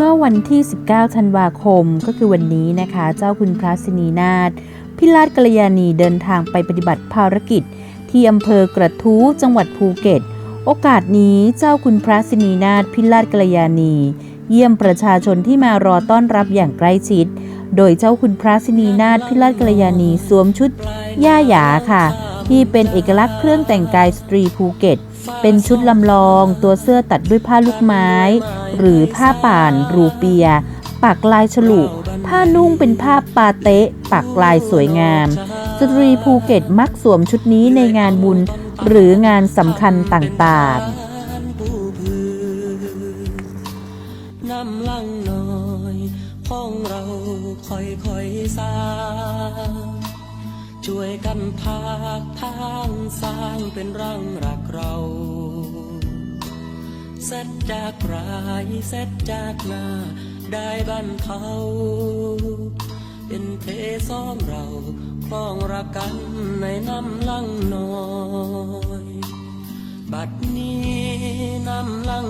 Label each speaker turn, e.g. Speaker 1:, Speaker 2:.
Speaker 1: มื่อวันที่ 19 ธันวาคมก็คือวันนี้นะคะ เจ้าคุณพระสินีนาถพิราชกัลยาณีเดินทางไปปฏิบัติภารกิจ ที่อำเภอกระทู้จังหวัดภูเก็ต โอกาสนี้เจ้าคุณพระสินีนาถพิราชกัลยาณี เยี่ยมประชาชนที่มารอต้อนรับอย่างใกล้ชิด โดยเจ้าคุณพระสินีนาถพิราชกัลยาณีสวมชุดย่าหยาค่ะ ที่เป็นเอกลักษณ์เครื่องแต่งกายสตรีภูเก็ต เป็นชุดลำลองตัวเสื้อตัดด้วยผ้าลูกไม้ หรือผ้าป่านรูเปีย ปักลายฉลุผ้านุ่งเป็นผ้าปาเต๊ะปักลายสวยงาม สตรีภูเก็ตมักสวมชุดนี้ในงานบุญ หรืองานสำคัญต่างๆ
Speaker 2: ผู้พืน้ำลังน้อยพ้องเราค่อยค่อยๆสร้าง ช่วยกันพากทางสร้างเป็นรังรักเราเสร็จจากรายเสร็จจากหน้าได้บันเทาเป็นเพสองเราคล้องรักกันในน้ำลังน้อย บัดนี้น้ำลัง